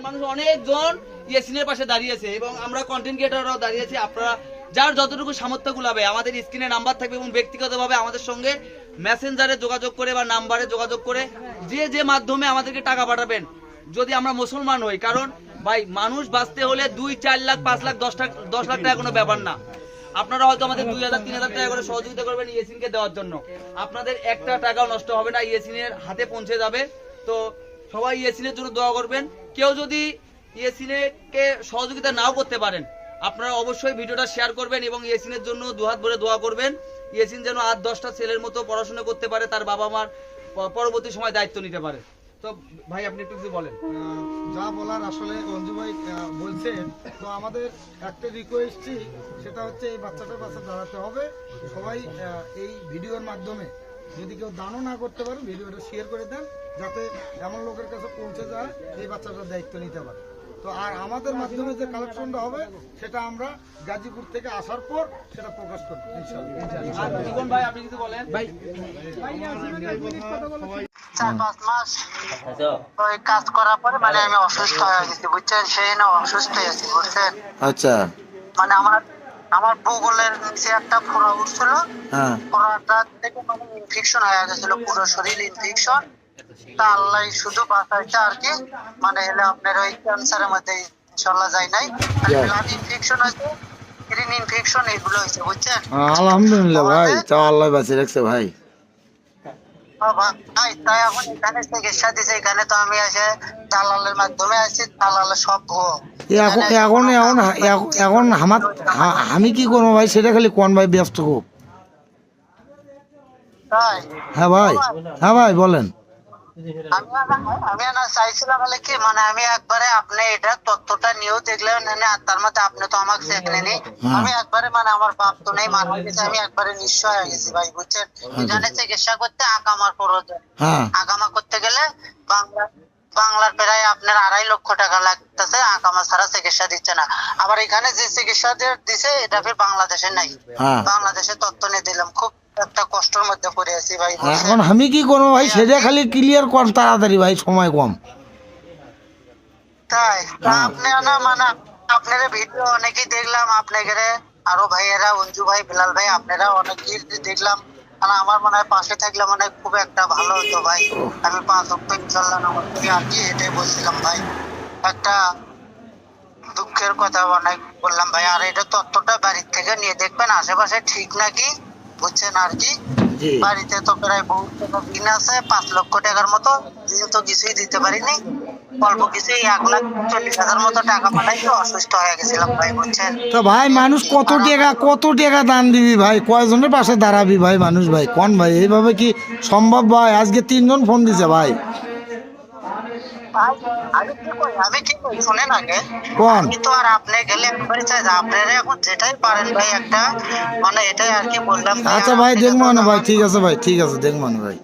মানুষ যার যতটুকু সামর্থ্য কুলাবে আমাদের স্ক্রিনে নাম্বার থাকবে এবং ব্যক্তিগতভাবে আমাদের সঙ্গে মেসেঞ্জারে যোগাযোগ করে বা নাম্বারে যোগাযোগ করে যে যে মাধ্যমে আমাদেরকে টাকা পাঠাবেন, যদি আমরা মুসলমান হই। কারণ ভাই, মানুষ বাঁচতে হলে দুই, চার লাখ, পাঁচ লাখ, দশ লাখ দশ লাখ টাকা কোনো ব্যাপার না। আপনারা হয়তো আমাদের দুই হাজার, তিন হাজার টাকা করে সহযোগিতা করবেন ইয়েসিনকে দেওয়ার জন্য। আপনাদের একটা টাকাও নষ্ট হবে না, ইয়েসিনের হাতে পৌঁছে যাবে। তো সবাই ইয়েসিনের জন্য দোয়া করবেন। কেউ যদি ইয়েসিনকে সহযোগিতা নাও করতে পারেন, আপনারা অবশ্যই ভিডিওটা শেয়ার করবেন এবং ইয়েসিনের জন্য দুহাত ভরে দোয়া করবেন। ইয়েসিন যেন আট দশটা ছেলের মতো পড়াশোনা করতে পারে, তার বাবা মার পরবর্তী সময় দায়িত্ব নিতে পারে। তো ভাই, আপনি একটু কিছু বলেন। যা বলার আসলে অঞ্জু ভাই বলছেন তো আমাদের একটা রিকোয়েস্টই সেটা হচ্ছে এই বাচ্চাটার পাশে দাঁড়াতে হবে। সবাই এই ভিডিওর মাধ্যমে। যদি কেউ দানও না করতে পারে ভিডিওটা শেয়ার করে দেন যাতে এমন লোকের কাছে পৌঁছে যায় এই বাচ্চাটার দায়িত্ব নিতে পারে। তো আর আমাদের মাধ্যমে যে কালেকশনটা হবে সেটা আমরা গাজীপুর থেকে আসার পর সেটা প্রকাশ করব ইনশাল্লাহ আর জীবন ভাই আপনি কিছু বলেন? ভাই চার পাঁচ মাস ওই কাজ করার পরে মানে আমি অসুস্থ হয়ে গেছি বুঝছেন? সেই না অসুস্থ হয়ে গেছি বুঝছেন? আচ্ছা। মানে আমার আমার বগলের নিচে একটা ফোড়া উঠছিল। হ্যাঁ। ফোড়াটা থেকে মানে ইনফেকশন হয়ে গেছিল পুরো শরীর ইনফেকশন তা আল্লাহ শুধু বাঁচাইছে আর কি। মানে হলে আপনার ওই ক্যান্সারের মধ্যে ইনশাল্লাহ যায় নাই। ব্লাড ইনফেকশন আছে কিডনি ইনফেকশন এগুলো হয়েছে বুঝছেন? আলহামদুলিল্লাহ ভাই আল্লাহ বাঁচিয়ে রাখছে ভাই। ভাই তাই এখন এখানে চিকিৎসা দিছে এখানে তো আমি এসে দালালের মাধ্যমে আসছি দালালের সব ভুয়ো। এখন এখন এখন আমার আমি কি করব ভাই? সেটা খালি কোন ভাই ব্যস্ত খুব হ্যাঁ ভাই হ্যাঁ ভাই বলেন। আমি না- চাইছিলাম বলে কি মানে আমি একবারে আপনি এটা তথ্যটা নিয়েও দেখলেন তার মধ্যে আপনি তো আমাকে চেনেনি হ্যাঁ। আমি একবারে মানে আমার বাপ তো নেই মারা গেছে আমি একবারে নিঃস্ব হয়ে গেছি ভাই বুঝছেন? এখানে চিকিৎসা করতে আকামার প্রয়োজন। হ্যাঁ। আকামা করতে গেলে বাংলা বাংলার প্রায় আপনার আড়াই লক্ষ টাকা লাগতেছে আকামা ছাড়া চিকিৎসা দিচ্ছে না। আবার এখানে যে চিকিৎসা দিছে এটা ফির বাংলাদেশে নাই। হ্যাঁ। বাংলাদেশে তথ্য নিয়ে দিলাম। খুব একটা কষ্টের মধ্যে পড়ে আছি ভাই। এখন আমি কি করব ভাই? সেটা খালি ক্লিয়ার কর তাড়াতাড়ি ভাই সময় কম। তাই? হ্যাঁ। আপনি না মানে আপনার ভিডিও অনেকেই দেখলাম আপনাদের আরও ভাইয়েরা অঞ্জু ভাই বিলাল ভাই আপনারা অনেকেই দেখলাম। মানে আমার মনে হয় পাশে থাকলে মানে খুব একটা ভালো হতো ভাই। আমি পাঁচ অক্ট ইনশাল্লাহ নামাজ পড়ি আর কি এটাই বলছিলাম ভাই। একটা দুঃখের কথা অনেক বললাম ভাই। আর এটা তত্ত্বটা বাড়ির থেকে নিয়ে দেখবেন আশেপাশে ঠিক নাকি? বুঝছেন আর কি? বাড়িতে তো প্রায় বহু টাকা ঋণ আছে পাঁচ লক্ষ টাকার মতো। ঋণ তো কিছুই দিতে পারিনি। অল্প কিছুই এক লাখ চল্লিশ হাজার মতো টাকা পাঠাই তো অসুস্থ হয়ে গেছিলাম ভাই বুঝছেন? তো ভাই মানুষ কত টাকা কত টাকা দান দিবি ভাই? কয়জনের পাশে দাঁড়াবি ভাই মানুষ ভাই? কোন ভাই? এইভাবে কি সম্ভব ভাই? আজকে তিনজন ফোন দিছে ভাই। আমি কি আমি কি করি? শুনেন আগে। আমি তো আর আপনি গেলে একবারই চাই যে। আপনারা এখন যেটাই পারেন ভাই একটা মানে এটাই আর কি বললাম আচ্ছা ভাই দেখব না ভাই ঠিক আছে ভাই ঠিক আছে দেখব না ভাই।